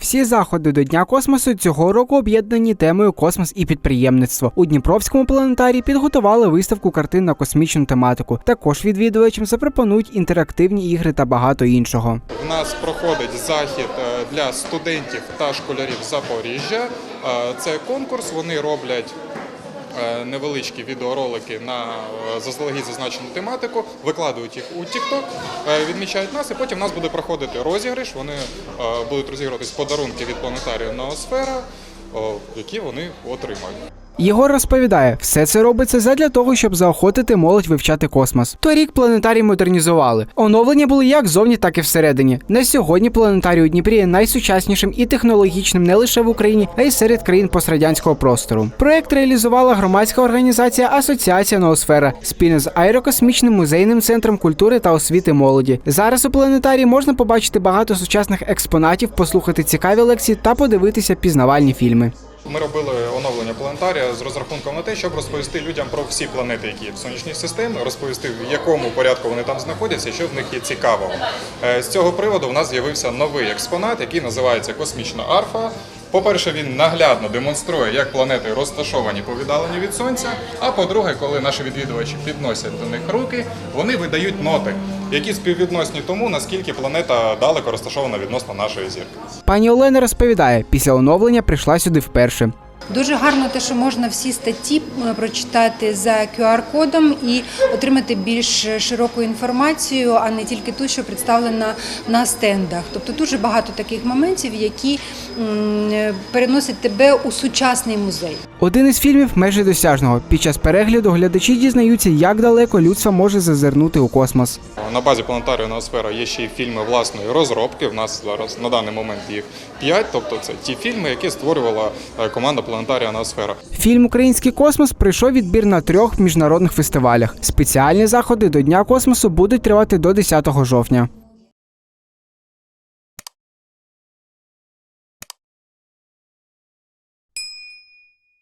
Всі заходи до Дня космосу цього року об'єднані темою космос і підприємництво. У Дніпровському планетарі підготували виставку картин на космічну тематику. Також відвідувачам запропонують інтерактивні ігри та багато іншого. У нас проходить захід е, для студентів та школярів Запоріжжя. Е, Це конкурс. Вони роблять невеличкі відеоролики на е, заздалегідь зазначену тематику, викладають їх у TikTok, е, відмічають нас, і потім у нас буде проходити розіграш. Вони е, будуть розігруватись подарунки від планетарію Ноосфера, які вони отримають. Єгор розповідає, все це робиться задля того, щоб заохотити молодь вивчати космос. Торік планетарій модернізували. Оновлення були як зовні, так і всередині. На сьогодні планетарій у Дніпрі є найсучаснішим і технологічним не лише в Україні, а й серед країн пострадянського простору. Проект реалізувала громадська організація Асоціація Ноосфера спільно з аерокосмічним музейним центром культури та освіти молоді. Зараз у планетарії можна побачити багато сучасних експонатів, послухати цікаві лекції та подивитися пізнавальні фільми. Ми робили оновлення планетарія з розрахунком на те, щоб розповісти людям про всі планети, які є в сонячній системі, розповісти в якому порядку вони там знаходяться що в них є цікавого. Е, З цього приводу в нас з'явився новий експонат, який називається Космічна арфа. По-перше, він наглядно демонструє, як планети розташовані по віддаленню від сонця. А по-друге, коли наші відвідувачі підносять до них руки, вони видають ноти, які співвідносні тому, наскільки планета далеко розташована відносно нашої зірки. Пані Олена розповідає, після оновлення прийшла сюди вперше. Дуже гарно те, що можна всі статті е, прочитати за QR-кодом і отримати більш широку інформацію, а не тільки ту, що представлена на стендах. Тобто дуже багато таких моментів, які е, переносять тебе у сучасний музей. Один із фільмів межі досяжного. Під час перегляду глядачі дізнаються, як далеко людство може зазирнути у космос. На базі планетарію Ноосфера є ще й фільми власної розробки. В нас зараз на даний момент їх 5, тобто це ті фільми, які створювала е, команда планетарія «Аносфера». Фільм Український космос пройшов відбір на трьох міжнародних фестивалях. Спеціальні заходи до Дня космосу будуть тривати до 10 жовтня.